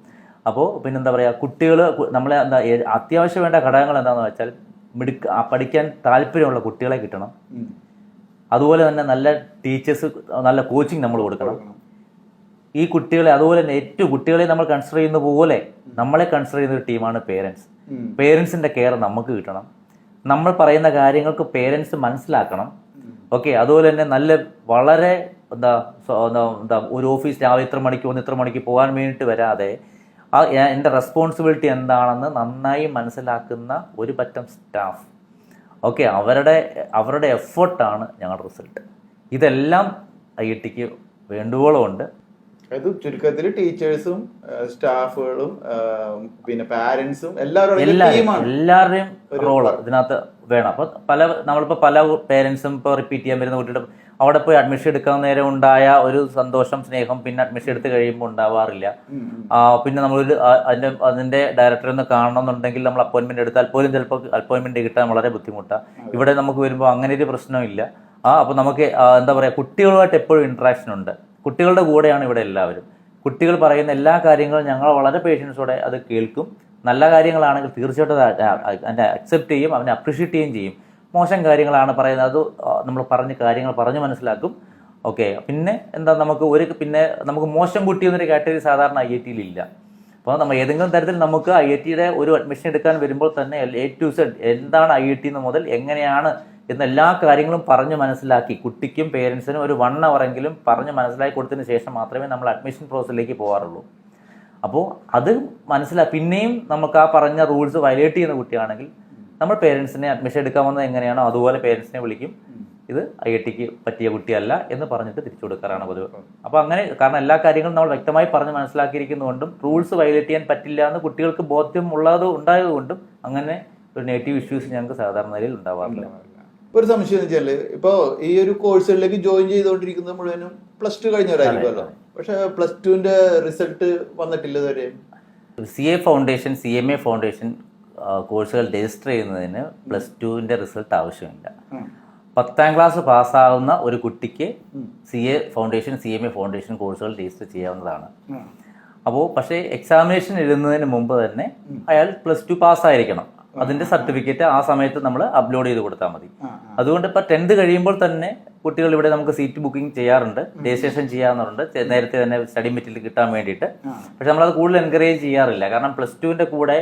അപ്പോൾ പിന്നെന്താ പറയുക? കുട്ടികൾ നമ്മളെ എന്താ അത്യാവശ്യം വേണ്ട ഘടകങ്ങൾ എന്താണെന്ന് വെച്ചാൽ മിടുക്ക് പഠിക്കാൻ താല്പര്യമുള്ള കുട്ടികളെ കിട്ടണം. അതുപോലെ തന്നെ നല്ല ടീച്ചേഴ്സ് നല്ല കോച്ചിങ് നമ്മൾ കൊടുക്കണം. ഈ കുട്ടികളെ അതുപോലെ തന്നെ ഏറ്റവും കുട്ടികളെ നമ്മൾ കൺസിഡർ ചെയ്യുന്ന പോലെ നമ്മളെ കൺസിഡർ ചെയ്യുന്ന ഒരു ടീമാണ് പേരൻസ് പേരൻസിന്റെ കെയർ നമുക്ക് കിട്ടണം. നമ്മൾ പറയുന്ന കാര്യങ്ങൾക്ക് പേരൻസ് മനസ്സിലാക്കണം. ഓക്കെ അതുപോലെ തന്നെ നല്ല വളരെ എന്താ എന്താ ഒരു ഓഫീസ് രാവിലെ ഇത്ര മണിക്ക് വന്ന് ഇത്ര മണിക്ക് പോകാൻ വേണ്ടിയിട്ട് വരാതെ ആ എന്റെ റെസ്പോൺസിബിലിറ്റി എന്താണെന്ന് നന്നായി മനസ്സിലാക്കുന്ന ഒരു പറ്റം സ്റ്റാഫ് ഓക്കെ അവരുടെ അവരുടെ എഫേർട്ടാണ് ഞങ്ങളുടെ റിസൾട്ട് ഇതെല്ലാം ഐ ഐ ടിക്ക് വേണ്ടുവോളം ഉണ്ട് അത് ചുരുക്കത്തിൽ ടീച്ചേഴ്സും സ്റ്റാഫുകളും പിന്നെ പാരന്റ്സും എല്ലാവരും എല്ലാവരുടെയും റോൾ ഇതിനകത്ത് വേണം. അപ്പൊ പല നമ്മളിപ്പോ പല പേരൻസും ഇപ്പൊ റിപ്പീറ്റ് ചെയ്യാൻ വരുന്ന കുട്ടിയുടെ അവിടെ പോയി അഡ്മിഷൻ എടുക്കാൻ നേരം ഉണ്ടായ ഒരു സന്തോഷം സ്നേഹം പിന്നെ അഡ്മിഷൻ എടുത്ത് കഴിയുമ്പോൾ ഉണ്ടാവാറില്ല. പിന്നെ നമ്മൾ അതിന്റെ അതിന്റെ ഡയറക്ടറെ ഒന്ന് കാണണമെന്നുണ്ടെങ്കിൽ നമ്മൾ അപ്പോയിന്റ്മെന്റ് എടുത്താൽ പോലും ചിലപ്പോൾ അപ്പോയിന്റ്മെന്റ് കിട്ടാൻ വളരെ ബുദ്ധിമുട്ടാണ് ഇവിടെ നമുക്ക് വരുമ്പോൾ അങ്ങനെ ഒരു പ്രശ്നമില്ല. ആ അപ്പൊ നമുക്ക് എന്താ പറയാ കുട്ടികളുമായിട്ട് എപ്പോഴും ഇന്ററാക്ഷൻ ഉണ്ട്. കുട്ടികളുടെ കൂടെയാണ് ഇവിടെ എല്ലാവരും. കുട്ടികൾ പറയുന്ന എല്ലാ കാര്യങ്ങളും ഞങ്ങൾ വളരെ പേഷ്യൻസോടെ അത് കേൾക്കും. നല്ല കാര്യങ്ങളാണെങ്കിൽ തീർച്ചയായിട്ടും അതിനെ അക്സെപ്റ്റ് ചെയ്യും അവനെ അപ്രീഷിയേറ്റ് ചെയ്യുകയും ചെയ്യും. മോശം കാര്യങ്ങളാണ് പറയുന്നത്. അത് നമ്മൾ പറഞ്ഞ് കാര്യങ്ങൾ പറഞ്ഞ് മനസ്സിലാക്കും. ഓക്കെ പിന്നെ എന്താ നമുക്ക് ഒരു പിന്നെ നമുക്ക് മോശം കുട്ടി എന്നൊരു കാറ്റഗറി സാധാരണ ഐ ഐ ടിയിൽ ഇല്ല. അപ്പോൾ നമ്മൾ ഏതെങ്കിലും തരത്തിൽ നമുക്ക് ഐ ഐ ടിയുടെ ഒരു അഡ്മിഷൻ എടുക്കാൻ വരുമ്പോൾ തന്നെ എ ടു സെഡ് എന്താണ് ഐ ഐ ടി എന്ന് മുതൽ എങ്ങനെയാണ് എന്ന എല്ലാ കാര്യങ്ങളും പറഞ്ഞ് മനസ്സിലാക്കി. കുട്ടിക്കും പേരൻസിനും ഒരു വൺ അവറെങ്കിലും പറഞ്ഞ് മനസ്സിലാക്കി കൊടുത്തതിന് ശേഷം മാത്രമേ നമ്മൾ അഡ്മിഷൻ പ്രോസസ്സിലേക്ക് പോകാറുള്ളൂ അപ്പോൾ അത് മനസ്സിലാ പിന്നെയും നമുക്ക് ആ പറഞ്ഞ റൂൾസ് വയലേറ്റ് ചെയ്യുന്ന കുട്ടിയാണെങ്കിൽ നമ്മൾ പേരൻസിനെ അഡ്മിഷൻ എടുക്കാൻ വന്നത് എങ്ങനെയാണോ അതുപോലെ പേരൻസിനെ വിളിക്കും. ഇത് ഐ ഐ ടിക്ക് പറ്റിയ കുട്ടിയല്ല എന്ന് പറഞ്ഞിട്ട് തിരിച്ചു കൊടുക്കാറാണ് പതിവ്. അപ്പോൾ അങ്ങനെ കാരണം എല്ലാ കാര്യങ്ങളും നമ്മൾ വ്യക്തമായി പറഞ്ഞ് മനസ്സിലാക്കിയിരിക്കുന്നതുകൊണ്ടും റൂൾസ് വയലേറ്റ് ചെയ്യാൻ പറ്റില്ല എന്ന് കുട്ടികൾക്ക് ബോധ്യം ഉള്ളത് ഉണ്ടായതുകൊണ്ടും അങ്ങനെ ഒരു നെഗറ്റീവ് ഇഷ്യൂസ് ഞങ്ങൾക്ക് സാധാരണ നിലയിൽ ഉണ്ടാവാറില്ല. ഒരു സംശയം എന്ന് വെച്ചാൽ ഇപ്പോ ഈ ഒരു കോഴ്സുകളിലേക്ക് ജോയിൻ ചെയ്തുകൊണ്ടിരിക്കുന്നത് മുഴുവനും പ്ലസ് ടു കഴിഞ്ഞവരായിരിക്കുമല്ലോ. പക്ഷെ പ്ലസ് ടുവിന്റെ റിസൾട്ട് വന്നിട്ടില്ല ഇതുവരെ. C A foundation C M A foundation കോഴ്സുകൾ രജിസ്റ്റർ ചെയ്യുന്നതിന് പ്ലസ് ടുവിന്റെ റിസൾട്ട് ആവശ്യമില്ല. പത്താം ക്ലാസ് പാസ്സാവുന്ന ഒരു കുട്ടിക്ക് C A foundation C M A foundation കോഴ്സുകൾ രജിസ്റ്റർ ചെയ്യാവുന്നതാണ്. അപ്പോൾ പക്ഷേ എക്സാമിനേഷൻ എഴുതുന്നതിന് മുമ്പ് തന്നെ അയാൾ പ്ലസ് ടു പാസ്സായിരിക്കണം. അതിന്റെ സർട്ടിഫിക്കറ്റ് ആ സമയത്ത് നമ്മൾ അപ്ലോഡ് ചെയ്ത് കൊടുത്താൽ മതി. അതുകൊണ്ട് ഇപ്പൊ ടെൻത്ത് കഴിയുമ്പോൾ തന്നെ കുട്ടികൾ ഇവിടെ നമുക്ക് സീറ്റ് ബുക്കിംഗ് ചെയ്യാറുണ്ട്. രജിസ്ട്രേഷൻ ചെയ്യാറുണ്ട്. നേരത്തെ തന്നെ സ്റ്റഡി മെറ്റീരിയൽ കിട്ടാൻ വേണ്ടിയിട്ട്. പക്ഷെ നമ്മളത് കൂടുതൽ എൻകറേജ് ചെയ്യാറില്ല. കാരണം പ്ലസ് ടുവിന്റെ കൂടെ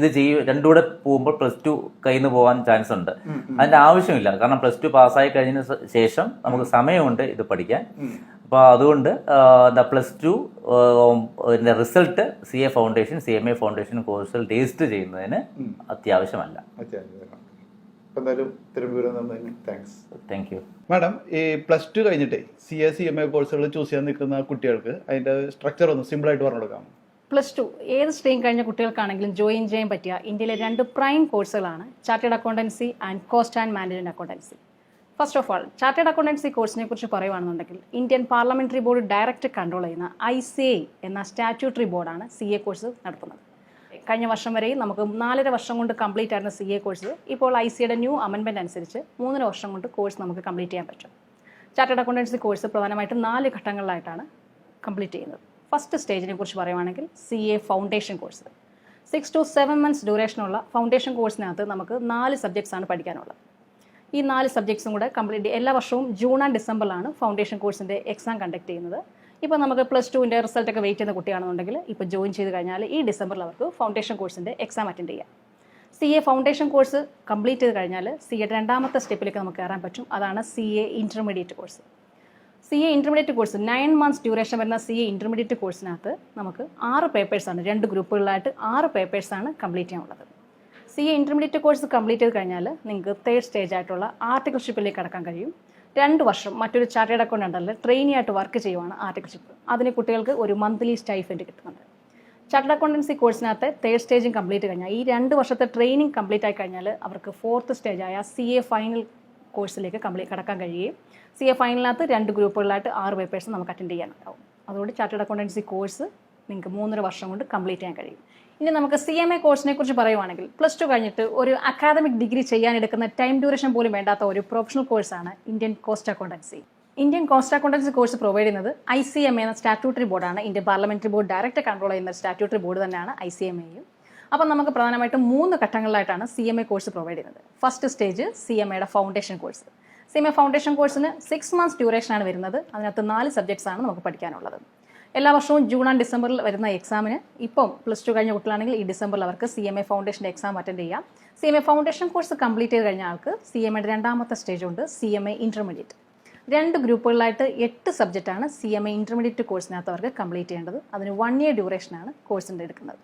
ഇത് ചെയ്യും രണ്ടുകൂടെ പോകുമ്പോൾ പ്ലസ് ടു കയ്യിൽ പോകാൻ ചാൻസ് ഉണ്ട്. അതിന്റെ ആവശ്യമില്ല. കാരണം പ്ലസ് ടു പാസ്സായി കഴിഞ്ഞ ശേഷം നമുക്ക് സമയമുണ്ട് ഇത് പഠിക്കാൻ. അപ്പോൾ അതുകൊണ്ട് എന്താ plus two result C A foundation C M A foundation കോഴ്സുകൾ രജിസ്റ്റർ ചെയ്യുന്നതിന് അത്യാവശ്യമല്ല. അപ്പൊ എന്തായാലും തിരുവനന്തപുരം തന്നതിന് താങ്ക്സ് താങ്ക് യു മാഡം ഈ പ്ലസ് ടു കഴിഞ്ഞിട്ടേ C A C M A കോഴ്സുകൾ ചൂസ് ചെയ്യാൻ നിൽക്കുന്ന കുട്ടികൾക്ക് അതിന്റെ സ്ട്രക്ചർ ഒന്ന് സിമ്പിൾ ആയിട്ട് പറഞ്ഞു കൊടുക്കാം. പ്ലസ് ടു ഏത് സ്ട്രീം കഴിഞ്ഞ കുട്ടികൾക്കാണെങ്കിലും ജോയിൻ ചെയ്യാൻ പറ്റിയ ഇന്ത്യയിലെ രണ്ട് പ്രൈം കോഴ്സുകളാണ് chartered accountancy and cost and management accountancy first of all chartered accountancy കോഴ്സിനെ കുറിച്ച് പറയുവാണെന്നുണ്ടെങ്കിൽ Indian parliamentary board direct control ചെയ്യുന്ന ഐ സി എ എന്ന സ്റ്റാറ്റ്യൂട്ടറി ബോർഡാണ് സി എ കോഴ്സ് നടത്തുന്നത്. കഴിഞ്ഞ വർഷം വരെയും നമുക്ക് നാലര വർഷം കൊണ്ട് കംപ്ലീറ്റ് ആയിരുന്ന സി എ കോഴ്സ് ഇപ്പോൾ ഐ സിയുടെ ന്യൂ അമെൻമെന്റ് അനുസരിച്ച് മൂന്നര വർഷം കൊണ്ട് കോഴ്സ് നമുക്ക് കംപ്ലീറ്റ് ചെയ്യാൻ പറ്റും. ചാർട്ടേഡ് അക്കൗണ്ടൻസി കോഴ്സ് പ്രധാനമായിട്ടും നാല് ഘട്ടങ്ങളിലായിട്ടാണ് കംപ്ലീറ്റ് ചെയ്യുന്നത്. ഫസ്റ്റ് സ്റ്റേജിനെ കുറിച്ച് പറയുവാണെങ്കിൽ C A foundation course six to seven months ഡ്യൂറേഷനുള്ള foundation കോഴ്സിനകത്ത് നമുക്ക് നാല് സബ്ജക്ട്സ് ആണ് പഠിക്കാനുള്ളത്. ഈ നാല് സബ്ജക്ട്സും കൂടെ കംപ്ലീറ്റ് എല്ലാ വർഷവും ജൂൺ ആൻഡ് ഡിസംബറിലാണ് ഫൗണ്ടേഷൻ കോഴ്സിന്റെ എക്സാം കണ്ടക്ട് ചെയ്യുന്നത്. ഇപ്പോൾ നമുക്ക് പ്ലസ് ടുവിന്റെ റിസൾട്ടൊക്കെ വെയിറ്റ് ചെയ്യുന്ന കുട്ടിയാണെന്നുണ്ടെങ്കിൽ ഇപ്പോൾ ജോയിൻ ചെയ്ത് കഴിഞ്ഞാൽ ഈ ഡിസംബറിൽ അവർക്ക് ഫൗണ്ടേഷൻ കോഴ്സിന്റെ എക്സാം അറ്റൻഡ് ചെയ്യാം. C A foundation course complete ചെയ്ത് കഴിഞ്ഞാൽ സി എ രണ്ടാമത്തെ സ്റ്റെപ്പിലേക്ക് നമുക്ക് കയറാൻ പറ്റും. അതാണ് C A intermediate course C A intermediate course nine months duration വരുന്ന സി എ ഇന്റർമീഡിയറ്റ് കോഴ്സിനകത്ത് നമുക്ക് ആറ് പേപ്പേഴ്സാണ് രണ്ട് ഗ്രൂപ്പുകളായിട്ട് ആറ് പേപ്പേഴ്സാണ് കംപ്ലീറ്റ് ചെയ്യാനുള്ളത്. C A intermediate course complete ചെയ്ത് കഴിഞ്ഞാൽ നിങ്ങൾക്ക് തേർഡ് സ്റ്റേജ് ആയിട്ടുള്ള ആർട്ടിക്കൽഷിപ്പിലേക്ക് കടക്കാൻ കഴിയും. രണ്ട് വർഷം മറ്റൊരു ചാർട്ടേഡ് അക്കൗണ്ട് ഉണ്ടല്ലോ ട്രെയിനി ആയിട്ട് വർക്ക് ചെയ്യുവാണ് ആർട്ടിക്കൽഷിപ്പ് അതിന് കുട്ടികൾക്ക് ഒരു മന്ത്ലി സ്റ്റൈഫൻഡ് കിട്ടുന്നുണ്ട്. ചാർട്ടേഡ് അക്കൗണ്ടൻസി കോഴ്സിനകത്ത് തേർഡ് സ്റ്റേജും കംപ്ലീറ്റ് കഴിഞ്ഞാൽ ഈ രണ്ട് വർഷത്തെ ട്രെയിനിങ് കംപ്ലീറ്റ് ആയി കഴിഞ്ഞാൽ അവർക്ക് ഫോർത്ത് സ്റ്റേജായ സി എ ഫൈനൽ കോഴ്സിലേക്ക് കംപ്ലീറ്റ് കടക്കാൻ കഴിയുകയും സി എ ഫൈനലിനകത്ത് രണ്ട് ഗ്രൂപ്പുകളായിട്ട് ആറ് പേപ്പേഴ്സ് നമുക്ക് അറ്റൻഡ് ചെയ്യാനുണ്ടാവും. അതുകൊണ്ട് ചാർട്ടേഡ് അക്കൗണ്ടൻസി കോഴ്സ് നിങ്ങൾക്ക് മൂന്നര വർഷം കൊണ്ട് കംപ്ലീറ്റ് ചെയ്യാൻ കഴിയും. ഇനി നമുക്ക് സി എം എ കോഴ്സിനെ കുറിച്ച് പറയുവാണെങ്കിൽ പ്ലസ് ടു കഴിഞ്ഞിട്ട് ഒരു അക്കാദമിക് ഡിഗ്രി ചെയ്യാൻ എടുക്കുന്ന ടൈം ഡ്യൂറേഷൻ പോലും വേണ്ടാത്ത ഒരു പ്രൊഫഷണൽ കോഴ്സാണ് Indian cost accountancy Indian cost accountancy course provide ചെയ്യുന്നത് ഐ സി എം എ എന്ന സ്റ്റാറ്റ്യൂട്ടറി ബോർഡാണ് Indian parliamentary board direct control ചെയ്യുന്ന സ്റ്റാറ്റ്യൂട്ടറി ബോർഡ് തന്നെയാണ് ഐ സി എം എയും അപ്പം നമുക്ക് പ്രധാനമായിട്ടും മൂന്ന് ഘട്ടങ്ങളിലായിട്ടാണ് C M A course provide ചെയ്യുന്നത്. ഫസ്റ്റ് സ്റ്റേജ് സി എം എയുടെ foundation course C M A foundation കോഴ്സിന് സിക്സ് മന്ത്സ് ഡ്യൂറേഷനാണ് വരുന്നത്. അതിനകത്ത് നാല് സബ്ജക്ട്സ് ആണ് നമുക്ക് പഠിക്കാനുള്ളത്. എല്ലാ വർഷവും ജൂൺ ആൻഡ് ഡിസംബറിൽ വരുന്ന എക്സാമിന് ഇപ്പം പ്ലസ് ടു കഴിഞ്ഞ കുട്ടികളാണെങ്കിൽ ഈ ഡിസംബറിൽ അവർക്ക് സി എം എ ഫൗണ്ടേഷന്റെ എക്സാം അറ്റൻഡ് ചെയ്യാം. C M A foundation course complete ചെയ്ത് കഴിഞ്ഞ ആൾക്ക് സി എം എയുടെ രണ്ടാമത്തെ സ്റ്റേജ് ഉണ്ട് സി എം എ ഇന്റർമീഡിയറ്റ് രണ്ട് ഗ്രൂപ്പുകളായിട്ട് എട്ട് സബ്ജക്റ്റാണ് സി എം എ ഇന്റർമീഡിയറ്റ് കോഴ്സിനകത്ത് അവർക്ക് കംപ്ലീറ്റ് ചെയ്യേണ്ടത്. അതിന് വൺ ഇയർ ഡ്യൂറേഷനാണ് കോഴ്സിന്റെ എടുക്കുന്നത്.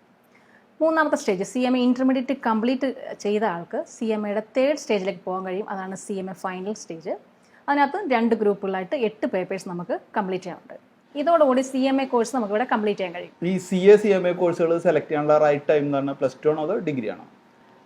മൂന്നാമത്തെ stage C M A intermediate complete ചെയ്ത ആൾക്ക് സി എം എയുടെ തേർഡ് സ്റ്റേജിലേക്ക് പോകാൻ കഴിയും. അതാണ് C M A final stage അതിനകത്ത് രണ്ട് ഗ്രൂപ്പുകളായിട്ട് എട്ട് പേപ്പേഴ്സ് നമുക്ക് കംപ്ലീറ്റ് ചെയ്യാനുണ്ട്. ഇതോടുകൂടി സി എം എ കോഴ്സ് നമുക്ക് ഇവിടെ കംപ്ലീറ്റ് ചെയ്യാൻ കഴിയും. ഈ C A C M A കോഴ്സുകൾ സെലക്ട് ചെയ്യാനുള്ള റൈറ്റ് ടൈം എന്ന് പറഞ്ഞാൽ പ്ലസ് ടു ആണോ അതോ ഡിഗ്രി ആണോ?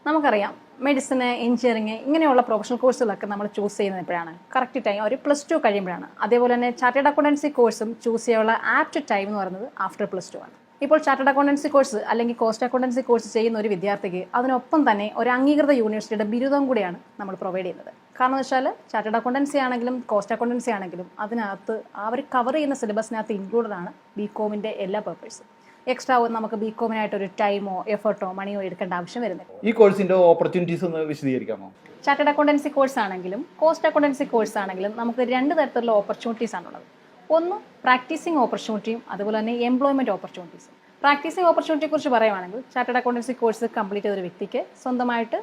നമുക്കറിയാം. മെഡിസിന് എഞ്ചിനീയറിംഗ് ഇങ്ങനെയുള്ള പ്രൊഫഷണൽ കോഴ്സുകളൊക്കെ നമ്മൾ ചൂസ് ചെയ്യുന്നത് എപ്പോഴാണ്? കറക്റ്റ് ടൈം ഒരു പ്ലസ് ടു കഴിയുമ്പോഴാണ്. അതേപോലെ തന്നെ ചാർട്ടേഡ് അക്കൗണ്ടൻസി കോഴ്സും ചൂസ് ചെയ്യാനുള്ള ആപ്റ്റ് ടൈം എന്ന് പറയുന്നത് ആഫ്റ്റർ പ്ലസ് ടു ആണ്. ഇപ്പോൾ ചാർട്ടേഡ് അക്കൗണ്ടൻസി കോഴ്സ് അല്ലെങ്കിൽ കോസ്റ്റ് അക്കൗണ്ടൻസി കോഴ്സ് ചെയ്യുന്ന ഒരു വിദ്യാർത്ഥിക്ക് അതിനൊപ്പം തന്നെ ഒരു അംഗീകൃത യൂണിവേഴ്സിറ്റിയുടെ ബിരുദം കൂടിയാണ് നമ്മൾ പ്രൊവൈഡ് ചെയ്യുന്നത്. കാരണം എന്ന് വെച്ചാൽ ചാർട്ടേഡ് അക്കൗണ്ടൻസി ആണെങ്കിലും കോസ്റ്റ് അക്കൗണ്ടൻസി ആണെങ്കിലും അതിനകത്ത് അവർ കവർ ചെയ്യുന്ന സിലബസിനകത്ത് ഇൻക്ലൂഡഡ് ആണ് ബി കോമിന്റെ എല്ലാ പേപ്പേഴ്സും എക്സ്ട്രാ നമുക്ക് ബി കോമിനായിട്ട് ഒരു ടൈമോ എഫർട്ടോ മണിയോ എടുക്കേണ്ട ആവശ്യം വരുന്നില്ല. ഈ കോഴ്സിന്റെ ഓപ്പർച്യൂണിറ്റീസ് ഒന്ന് വിശദീകരിക്കാമോ? ചാർട്ടേഡ് അക്കൗണ്ടൻസി കോഴ്സ് ആണെങ്കിലും കോസ്റ്റ് അക്കൗണ്ടൻസി കോഴ്സ് ആണെങ്കിലും നമുക്ക് രണ്ട് തരത്തിലുള്ള ഓപ്പർച്യൂണിറ്റീസ് ആണുള്ളത് ഒന്ന് പ്രാക്ടീസിങ് ഓപ്പർച്യൂണിറ്റിയും അതുപോലെ തന്നെ എംപ്ലോയ്മെന്റ് ഓപ്പർച്യൂണിറ്റീസും പ്രാക്ടീസിങ് ഓപ്പർച്യൂണിറ്റിയെ കുറിച്ച് പറയുവാണെങ്കിൽ ചാർട്ടേഡ് അക്കൗണ്ടൻസി കോഴ്സ് കംപ്ലീറ്റ് ചെയ്ത ഒരു വ്യക്തിക്ക് സ്വന്തമായിട്ട്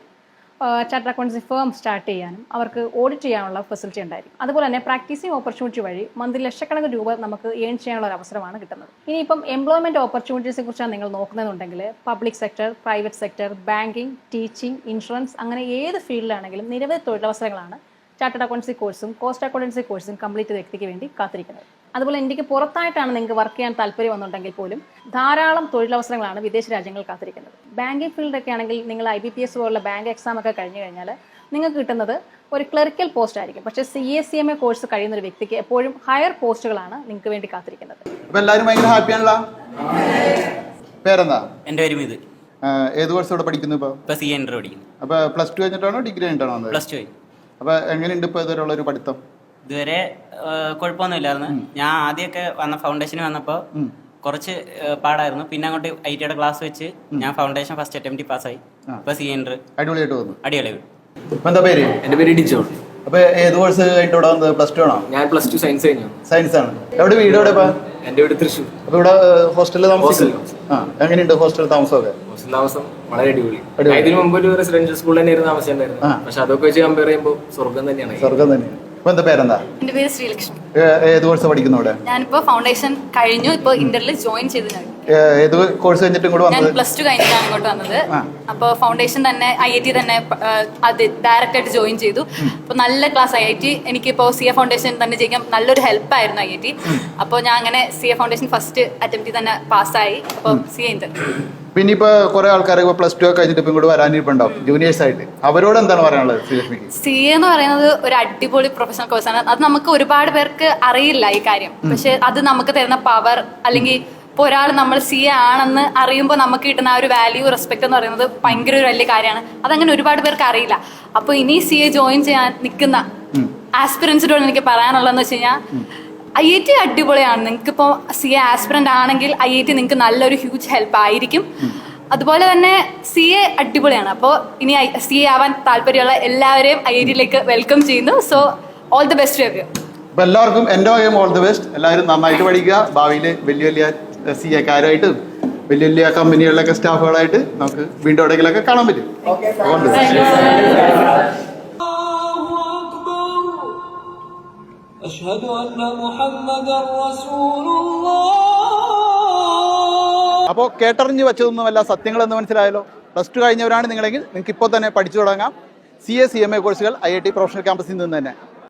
ചാർട്ടേഡ് അക്കൗണ്ടൻസി ഫേം സ്റ്റാർട്ട് ചെയ്യാനും അവർക്ക് ഓഡിറ്റ് ചെയ്യാനുള്ള ഫെസിലിറ്റി ഉണ്ടായിരിക്കും. അതുപോലെ തന്നെ പ്രാക്ടീസിങ് ഓപ്പർച്യൂണിറ്റി വഴി മന്ത്ലി ലക്ഷക്കണക്കിന് രൂപ നമുക്ക് ഏൺ ചെയ്യാനുള്ള അവസരമാണ് കിട്ടുന്നത്. ഇനിയിപ്പം എംപ്ലോയ്മെന്റ് ഓപ്പർച്യൂണിറ്റീസിനെ കുറിച്ചാണ് നിങ്ങൾ നോക്കുന്നതെന്നുണ്ടെങ്കിൽ public sector private sector banking teaching insurance അങ്ങനെ ഏത് ഫീൽഡിലാണെങ്കിലും നിരവധി തൊഴിലവസരങ്ങളാണ് ചാർട്ടേഡ് അക്കൗണ്ടൻസി കോഴ്സും കോസ്റ്റ് അക്കൗണ്ടൻസി കോഴ്സും കംപ്ലീറ്റ് വ്യക്തിക്ക് വേണ്ടി കാത്തിരിക്കുന്നത്. അതുപോലെ ഇന്ത്യയ്ക്ക് പുറത്തായിട്ടാണ് നിങ്ങൾക്ക് വർക്ക് ചെയ്യാൻ താല്പര്യം വന്നുണ്ടെങ്കിൽ പോലും ധാരാളം തൊഴിലവസരങ്ങളാണ് വിദേശ രാജ്യങ്ങൾ കാത്തിരിക്കുന്നത്. ബാങ്കിങ് ഫീൽഡൊക്കെ ആണെങ്കിൽ നിങ്ങൾ ഐ ബി പി എസ് പോലുള്ള ബാങ്ക് എക്സാം ഒക്കെ കഴിഞ്ഞു കഴിഞ്ഞാൽ നിങ്ങൾക്ക് കിട്ടുന്നത് ഒരു ക്ലറിക്കൽ പോസ്റ്റ് ആയിരിക്കും. പക്ഷേ C S C M A course കഴിയുന്ന ഒരു വ്യക്തിക്ക് എപ്പോഴും ഹയർ പോസ്റ്റുകളാണ് നിങ്ങൾക്ക് വേണ്ടി കാത്തിരിക്കുന്നത്. അപ്പൊ എല്ലാവരും ഭയങ്കര ഹാപ്പിയാണല്ലോ പേരെന്താ? എന്റെ പേര് മിത് ഏത് കോഴ്സ് ഇവിടെ പഠിക്കുന്നു ഇപ്പോൾ ഇപ്പൊ സി എന്റർ പഠിക്കുന്നു. അപ്പോൾ പ്ലസ് ടു കഴിഞ്ഞിട്ടാണോ ഡിഗ്രി കഴിഞ്ഞിട്ടാണോ പ്ലസ് ടു ആയി അപ്പൊ എങ്ങനെയുണ്ട് ഇപ്പോൾ ഇതുവരെയുള്ള ഒരു പഠിത്തം? ഇതുവരെ കുഴപ്പമൊന്നുമില്ലായിരുന്നു. ഞാൻ ആദ്യമൊക്കെ വന്ന ഫൗണ്ടേഷന് വന്നപ്പോൾ കുറച്ച് പാടായിരുന്നു. പിന്നെ അങ്ങോട്ട് ഐ ടിയുടെ ക്ലാസ് വെച്ച് ഞാൻ ഫൗണ്ടേഷൻ ഫസ്റ്റ് അറ്റംപ്റ്റ് പാസ്സായി. ഇപ്പൊ സി എൻഡർ അടിപൊളിയായിട്ട് വന്നു. അടിപൊളി. അപ്പൊ എന്താ പേര്? എന്റെ പേര് ഡിജോൺ. അപ്പൊ ഏത് കോഴ്സ് കഴിഞ്ഞിട്ട് ഇവിടെ വന്നത്? പ്ലസ് ടു ആണോ? ഞാൻ പ്ലസ് ടു സയൻസ് കഴിഞ്ഞു. സയൻസ് ആണ്. എവിടെ വീട് എവിടെ എന്റെ വീട് തൃശ്ശൂർ. അപ്പൊ ഇവിടെ ഹോസ്റ്റലിൽ താമസം Hostel. ആ എങ്ങനെയുണ്ട് ഹോസ്റ്റൽ താമസമൊക്കെ? ഹോസ്റ്റൽ താമസം വളരെ അടിപൊളി. ഇതിനു മുമ്പ് ഒരു റെസിഡൻഷ്യൽ സ്കൂളിൽ തന്നെയായിരുന്നു. താമസിച്ചിട്ടുണ്ടായിരുന്നു പക്ഷെ അതൊക്കെ വെച്ച് കമ്പയർ ചെയ്യുമ്പോൾ സ്വർഗം തന്നെയാണ്. സ്വർഗം തന്നെ അപ്പൊ എന്താ പേരെന്താ? എന്റെ പേര് ശ്രീലക്ഷ്മി. ഏത് കോഴ്സ് പഠിക്കുന്നു അവിടെ? ഞാനിപ്പോ ഫൗണ്ടേഷൻ കഴിഞ്ഞു ഇപ്പൊ ഇന്ററിൽ ജോയിൻ ചെയ്ത് ഏത് കോഴ്സ് കഴിഞ്ഞിട്ട് ഇങ്ങോട്ട് വന്നത്? പ്ലസ് ടു കഴിഞ്ഞിട്ടാണ് ഇങ്ങോട്ട് വന്നത്. അപ്പൊ ഫൗണ്ടേഷൻ തന്നെ ഐ ഐ ടി തന്നെ അത് ഡയറക്റ്റ് ആയിട്ട് ജോയിൻ ചെയ്തു. അപ്പോൾ നല്ല ക്ലാസ് ഐ ഐ ടി ഇപ്പോ സി എ ഫൗണ്ടേഷൻ തന്നെ ചെയ്യാൻ നല്ലൊരു ഹെൽപ്പ് ആയിരുന്നു ഐ ഐ ടി അപ്പോൾ ഞാൻ അങ്ങനെ C A foundation first attempt തന്നെ പാസ്സായി അപ്പോൾ സി എ ഇന്റർ പിന്നെ ഇപ്പൊ കുറെ ആൾക്കാർ ഇപ്പൊ പ്ലസ് ടു ഒക്കെ കഴിഞ്ഞിട്ട് ഇപ്പം ഇങ്ങോട്ട് വരാനിരിപ്പുണ്ടാവും ജൂനിയേഴ്സ് ആയിട്ട്. അവരോട് എന്താണ് പറയാനുള്ളത് ശ്രീലക്ഷ്മിക്ക്? സി എ എന്ന് പറയുന്നത് ഒരു അടിപൊളി പ്രൊഫഷണൽ കോഴ്സാണ് അത് നമുക്ക് ഒരുപാട് പേർക്ക് അറിയില്ല ഈ കാര്യം. പക്ഷെ അത് നമുക്ക് തരുന്ന പവർ അല്ലെങ്കിൽ ഇപ്പോൾ ഒരാൾ നമ്മൾ സി എ ആണെന്ന് അറിയുമ്പോൾ നമുക്ക് കിട്ടുന്ന ആ ഒരു വാല്യൂ റെസ്പെക്ട് എന്ന് പറയുന്നത് ഭയങ്കര ഒരു വലിയ കാര്യമാണ്. അതങ്ങനെ ഒരുപാട് പേർക്ക് അറിയില്ല. അപ്പോൾ ഇനി സി എ ജോയിൻ ചെയ്യാൻ നിൽക്കുന്ന ആസ്പിറൻസിനോട് എനിക്ക് പറയാനുള്ളതെന്ന് വെച്ച് കഴിഞ്ഞാൽ ഐ ഐ ടി അടിപൊളിയാണ്. നിങ്ങൾക്ക് ഇപ്പോൾ സി എ ആസ്പിറന്റ് ആണെങ്കിൽ ഐ ഐ ടി നിങ്ങൾക്ക് നല്ലൊരു ഹ്യൂജ് ഹെൽപ്പ് ആയിരിക്കും. അതുപോലെ തന്നെ സി എ അടിപൊളിയാണ്. അപ്പോൾ ഇനി സി എ ആവാൻ താല്പര്യമുള്ള എല്ലാവരെയും ഐ ഐ ടിയിലേക്ക് വെൽക്കം ചെയ്യുന്നു. So all the best you അപ്പൊ എല്ലാവർക്കും എന്റെ വകയും ഓൾ ദി ബെസ്റ്റ് എല്ലാവരും നന്നായിട്ട് പഠിക്കുക. ഭാവിയിൽ വലിയ വലിയ സി എക്കാരായിട്ടും വലിയ വലിയ കമ്പനികളിലൊക്കെ സ്റ്റാഫുകളായിട്ട് നമുക്ക് വീണ്ടും എവിടെയെങ്കിലൊക്കെ കാണാൻ പറ്റും. أشهد أن محمدا رسول الله അപ്പോൾ കേട്ടറിഞ്ഞ് വെച്ചതൊന്നുമല്ല സത്യങ്ങളെന്ന് മനസ്സിലായല്ലോ പ്ലസ് ടു കഴിഞ്ഞവരാണ് നിങ്ങളെങ്കിൽ നിങ്ങൾക്ക് ഇപ്പോൾ തന്നെ പഠിച്ചു തുടങ്ങാം C A C M A കോഴ്സുകൾ ഐ ഐ ടി പ്രൊഫഷണൽ ക്യാമ്പസിൽ നിന്ന് തന്നെ